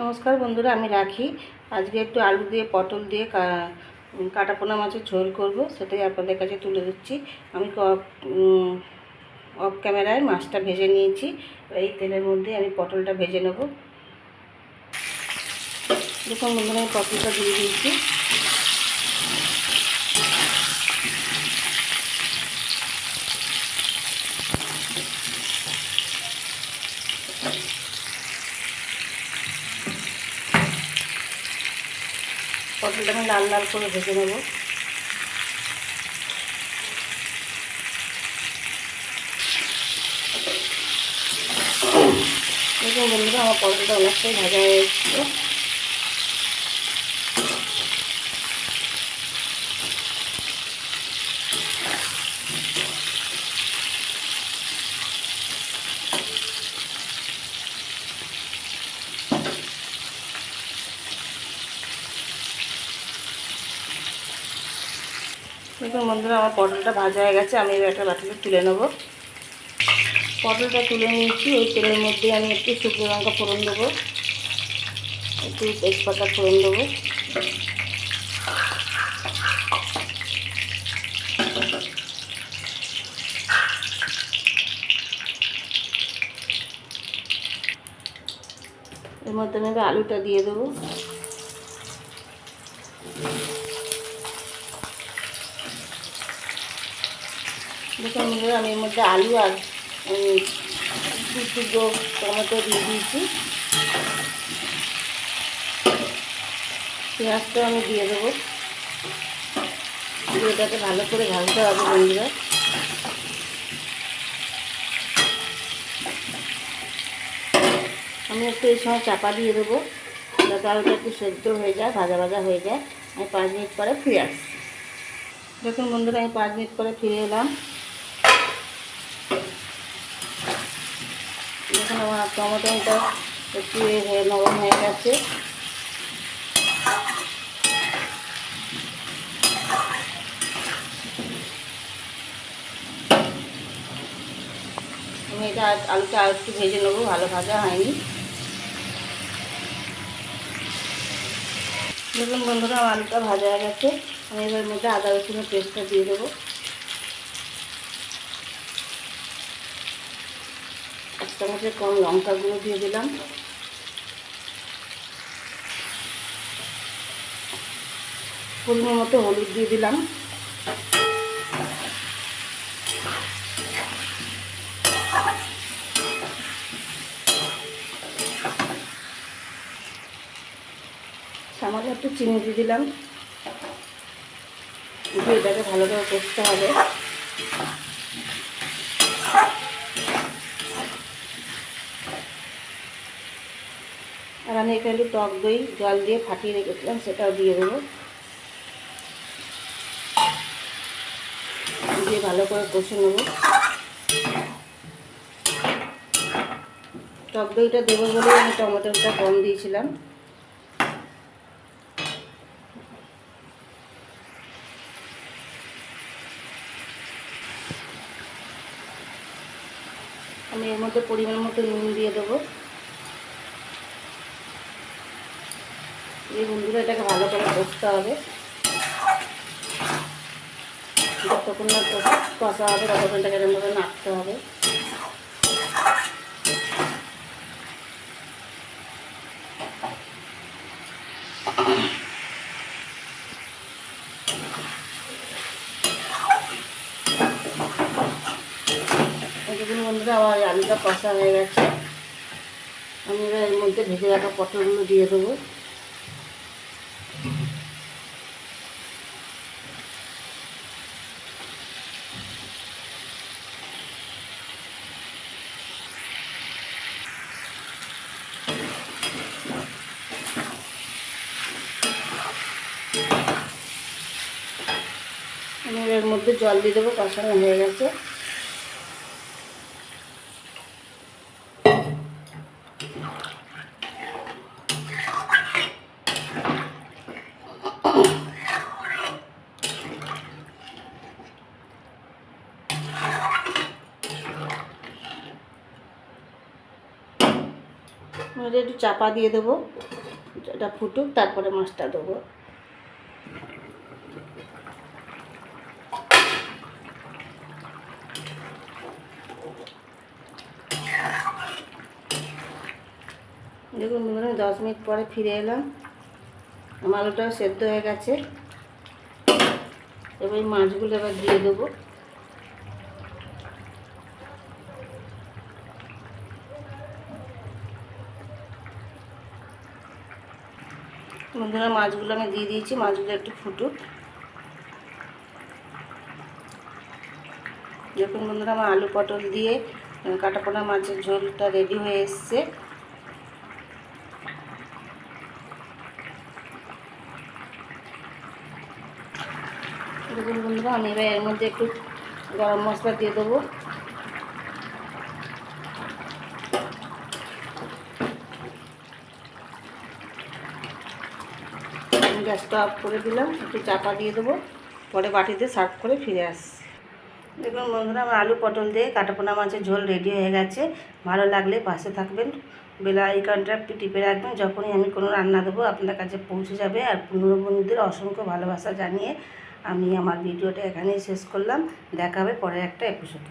নমস্কার বন্ধুরা, আমি রাখি। আজকে একটু আলু দিয়ে, পটল দিয়ে কাটাপোনা মাছের ঝোল করব, সেটাই আপনাদের কাছে তুলে দিচ্ছি আমি অফ ক্যামেরায় মাছটা ভেজে নিয়েছি। এই তেলের মধ্যে আমি পটলটা ভেজে নেব। দেখুন বন্ধুরা, আমি পটলটা দিয়ে দিয়েছি। পটলটা আমি লাল লাল করে ভেজে নেব। দেখুন বন্ধুরা, আমার পটলটা অনেকটাই ভাজা হয়ে এসছে। দেখুন বন্ধুরা, আমার পটলটা ভাজা হয়ে গেছে, আমি এবার একটা বাটিতে তুলে নেব। পটলটা তুলে নিয়েছি ওই তেলের মধ্যে আমি একটু শুকনো লঙ্কা ফোড়ন দেবো, একটু তেজপাতা ফোড়ন দেবো। এর মধ্যে আমি আলুটা দিয়ে দেবো। দেখুন বন্ধুরা আমি এর মধ্যে আলু আর উম, দু টুকরো টমেটো দিয়ে দিয়েছি। পেঁয়াজটা আমি দিয়ে দেবো। দিয়ে এটাকে ভালো করে ভাজতে হবে বন্ধুরা। আমি একটু এই সময় চাপা দিয়ে দেবো যাতে আলুটা একটু সেদ্ধ হয়ে যায় ভাজা ভাজা হয়ে যায়। আমি পাঁচ মিনিট পরে ফিরে আসছি। দেখুন বন্ধুরা আমি পাঁচ মিনিট পরে ফিরে এলাম। দেখুন আমার টমেটোটা একটু নরম হয়ে গেছে। আমি এটা আলুটা আর একটু ভেজে নেব, ভালো ভাজা হয়নি। দেখুন বন্ধুরা আলুটা ভাজা হয়ে গেছে। আমি এবার মধ্যে আদা রসুনের পেস্টটা দিয়ে দেবো। চামচের কম লঙ্কা গুঁড়ো দিয়ে দিলাম। পরিমাণ মতো হলুদ দিয়ে দিলাম। সামান্য একটু চিনি দিয়ে দিলাম। এটাকে ভালো করে কষতে হবে। আর আমি এখানে একটু টক দই, জল দিয়ে ফাটিয়ে রেখেছিলাম, সেটাও দিয়ে দেবো। দিয়ে ভালো করে কষে নেব। টক দইটা দেবো বলে আমি টমেটোটা কম দিয়েছিলাম। আমি এর মধ্যে পরিমাণ মতো নুন দিয়ে দেবো। এই বন্ধুরা, এটাকে ভালো করে কষতে হবে। যতক্ষণ না কষ- হবে, ততক্ষণ এটাকে এরকমভাবে নাড়তে হবে। বন্ধুরা, আমার আলুটা কষা হয়ে গেছে। আমি এবার এর মধ্যে ভেজে রাখা পটলগুলো দিয়ে দেবো। এর মধ্যে জল দিয়ে দেবো, কষানো হয়ে গেছে। একটু চাপা দিয়ে দেবো, এটা ফুটুক, তারপরে মাছটা দেবো। দেখুন বন্ধুরা দশ মিনিট পরে ফিরে এলাম। আমার আলুটাও সেদ্ধ হয়ে গেছে। এবার এই মাছগুলো এবার দিয়ে দেবো। বন্ধুরা, মাছগুলো আমি দিয়ে দিয়েছি, মাছগুলো একটু ফুটুক। দেখুন বন্ধুরা, আমার আলু পটল দিয়ে কাটাপোনা মাছের ঝোলটা রেডি হয়ে এসছে। দেখুন বন্ধুরা আমি এবার এর মধ্যে একটু গরম মশলা দিয়ে দেবো। গ্যাসটা অফ করে দিলাম, একটু চাপা দিয়ে দেবো, পরে বাটিতে সার্ভ করে ফিরে আসছি। দেখুন বন্ধুরা, আমার আলু পটল দিয়ে কাটাপোনা মাছের ঝোল রেডি হয়ে গেছে। ভালো লাগলে পাশে থাকবেন। বেলা আইকনটা টিপে রাখবেন, যখনই আমি কোনো রান্না দেবো আপনার কাছে পৌঁছে যাবে। আর পুনর বন্ধুদের অসংখ্য ভালোবাসা জানিয়ে আমি আমার ভিডিওটা এখানেই শেষ করলাম। দেখাবে পরের একটা এপিসোডে